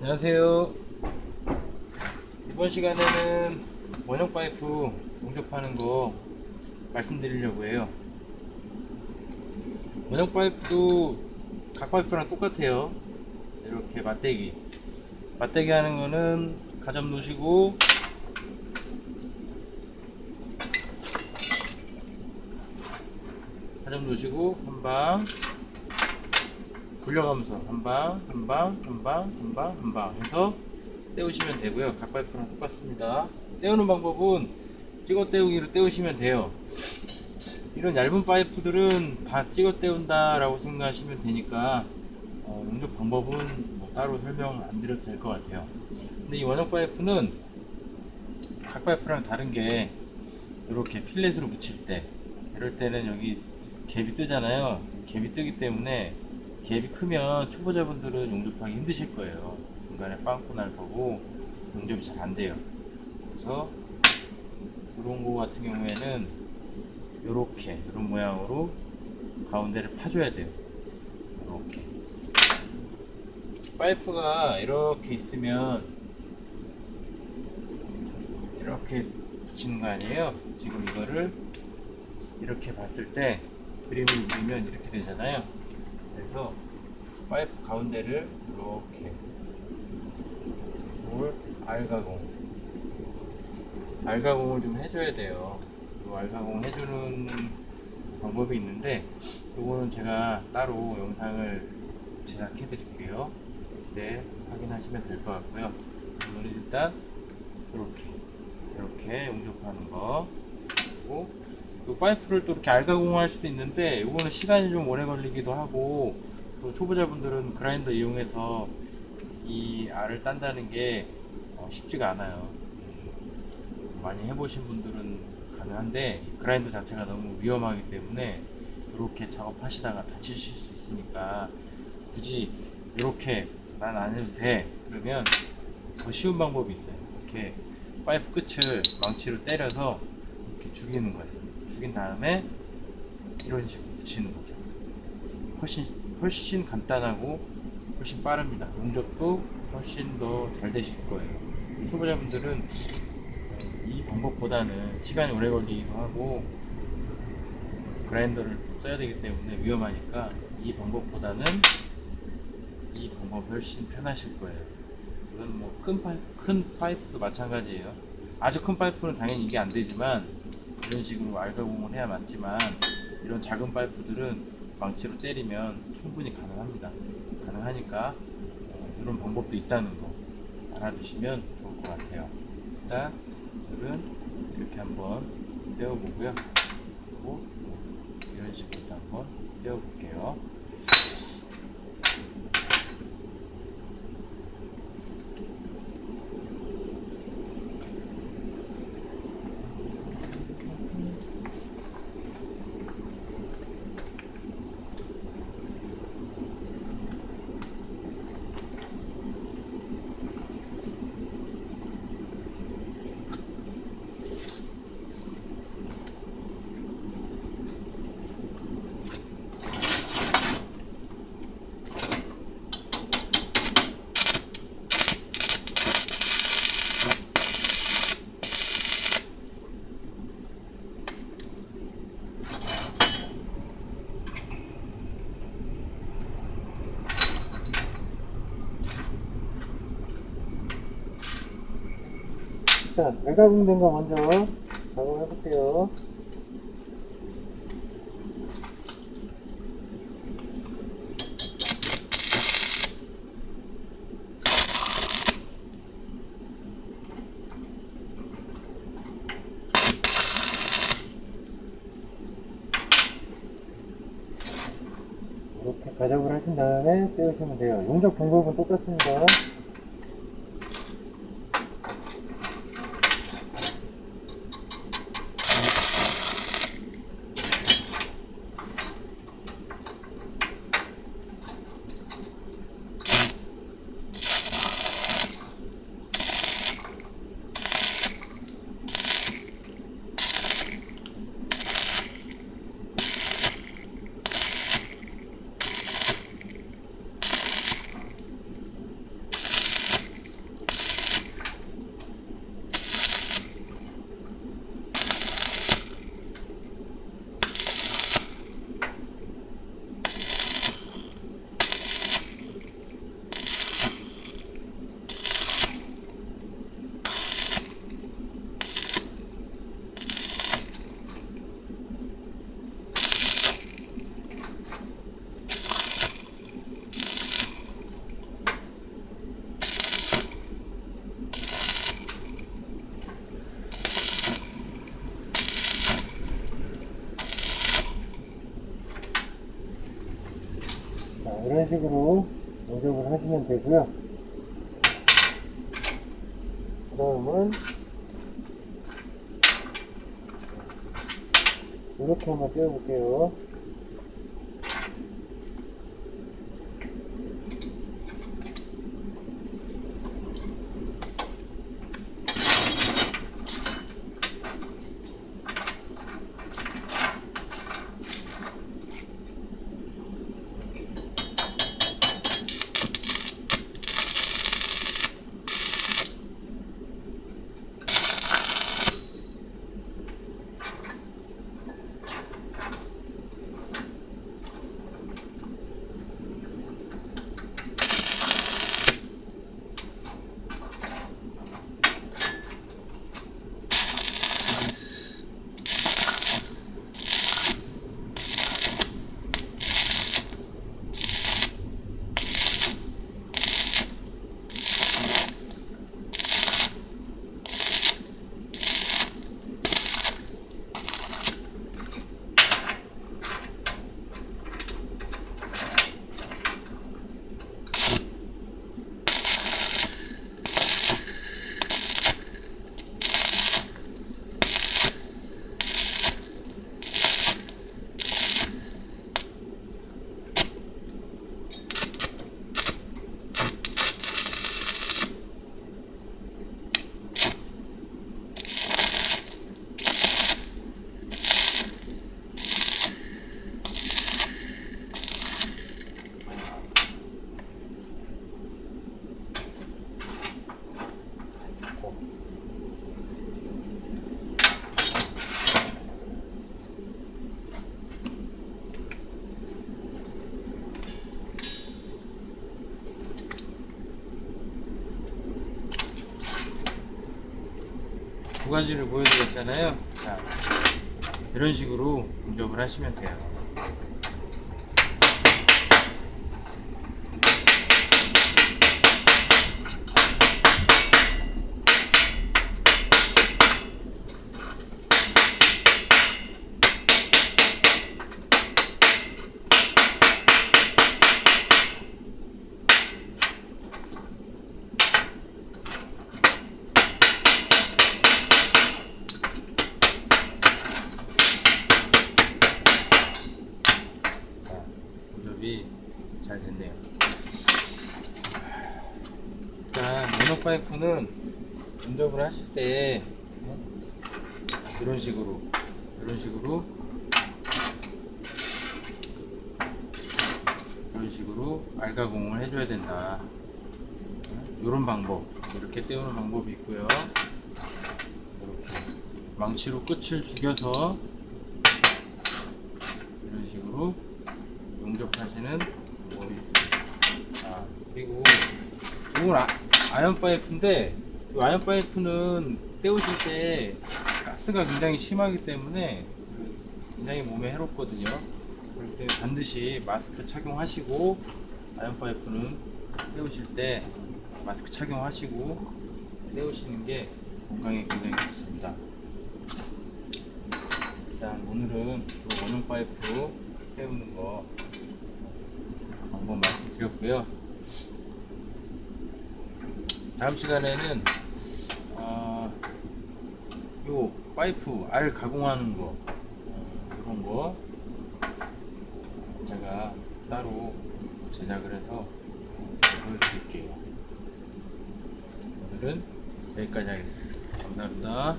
안녕하세요. 이번 시간에는 원형 파이프 용접하는 거 말씀드리려고 해요. 원형 파이프도 각 파이프랑 똑같아요. 이렇게 맞대기. 맞대기 하는 거는 가점 놓으시고 가점 놓으시고 한 방 굴려가면서 한 방 한 방 한 방 한 방 한 방 해서 떼우시면 되고요. 각 파이프랑 똑같습니다. 떼우는 방법은 찍어 떼우기로 떼우시면 돼요. 이런 얇은 파이프들은 다 찍어 떼운다 라고 생각하시면 되니까 어, 용접 방법은 뭐 따로 설명 안 드려도 될 것 같아요. 근데 이 원형 파이프는 각 파이프랑 다른 게 이렇게 필렛으로 붙일 때 이럴 때는 여기 갭이 뜨잖아요. 갭이 뜨기 때문에 갭이 크면 초보자분들은 용접하기 힘드실 거예요. 중간에 빵꾸 날 거고 용접이 잘 안 돼요. 그래서 이런 거 같은 경우에는 이렇게 이런 모양으로 가운데를 파줘야 돼요. 이렇게 파이프가 이렇게 있으면 이렇게 붙이는 거 아니에요? 지금 이거를 이렇게 봤을 때 그림을 그리면 이렇게 되잖아요. 그래서 파이프 가운데를 이렇게. 뭘 알가공. 알가공을 좀 해줘야 돼요. 이 알가공 해주는 방법이 있는데 이거는 제가 따로 영상을 제작해 드릴게요. 그때 확인하시면 될 것 같고요. 오늘 일단 이렇게 이렇게 용접하는 거. 그리고 이 파이프를 또 이렇게 알가공할 수도 있는데 이거는 시간이 좀 오래 걸리기도 하고 또 초보자분들은 그라인더 이용해서 이 알을 딴다는 게 어, 쉽지가 않아요. 음, 많이 해보신 분들은 가능한데 그라인더 자체가 너무 위험하기 때문에 이렇게 작업하시다가 다치실 수 있으니까 굳이 이렇게 난 안 해도 돼 그러면 더 쉬운 방법이 있어요. 이렇게 파이프 끝을 망치로 때려서 이렇게 죽이는 거예요. 죽인 다음에 이런 식으로 붙이는 거죠. 훨씬 훨씬 간단하고 훨씬 빠릅니다. 용접도 훨씬 더 잘 되실 거예요. 초보자분들은 이 방법보다는 시간이 오래 걸리기도 하고 그라인더를 써야 되기 때문에 위험하니까 이 방법보다는 이 방법이 훨씬 편하실 거예요. 이건 뭐큰 파이프, 큰 파이프도 마찬가지예요. 아주 큰 파이프는 당연히 이게 안 되지만 이런 식으로 알가공을 해야 맞지만 이런 작은 파이프들은 망치로 때리면 충분히 가능합니다. 가능하니까 어, 이런 방법도 있다는 거 알아두시면 좋을 것 같아요. 일단 오늘은 이렇게 한번 떼어보고요. 그리고 이런 식으로 또 한번 떼어볼게요. 자, 알가공된 거 먼저 작업해 볼게요. 이렇게 가접을 하신 다음에 떼우시면 돼요. 용접 방법은 똑같습니다. 식으로 용접을 하시면 되고요. 그 다음은 이렇게 한번 떼어볼게요. 두 가지를 보여드렸잖아요. 자, 이런 식으로 용접을 하시면 돼요. 자, 용접이 잘 됐네요. 일단 모노 파이프는 용접을 하실 때 어? 이런 식으로 이런 식으로 이런 식으로 알가공을 해줘야 된다. 이런 방법 이렇게 떼우는 방법이 있고요. 이렇게 망치로 끝을 죽여서 이런 식으로 용접하시는 방법이 있습니다. 아, 그리고 이건 아, 아연 파이프인데 이 아연 파이프는 떼우실 때 가스가 굉장히 심하기 때문에 굉장히 몸에 해롭거든요. 그럴 때 반드시 마스크 착용하시고 아연 파이프는 떼우실 때 마스크 착용하시고 떼우시는 게 건강에 굉장히 좋습니다. 일단 오늘은 그 원형 파이프 때우는 거 방법 말씀드렸고요. 다음 시간에는 어, 요 파이프 알 가공하는 거 어, 이런 거 제가 따로 제작을 해서 보여드릴게요. 오늘은 여기까지 하겠습니다. 감사합니다.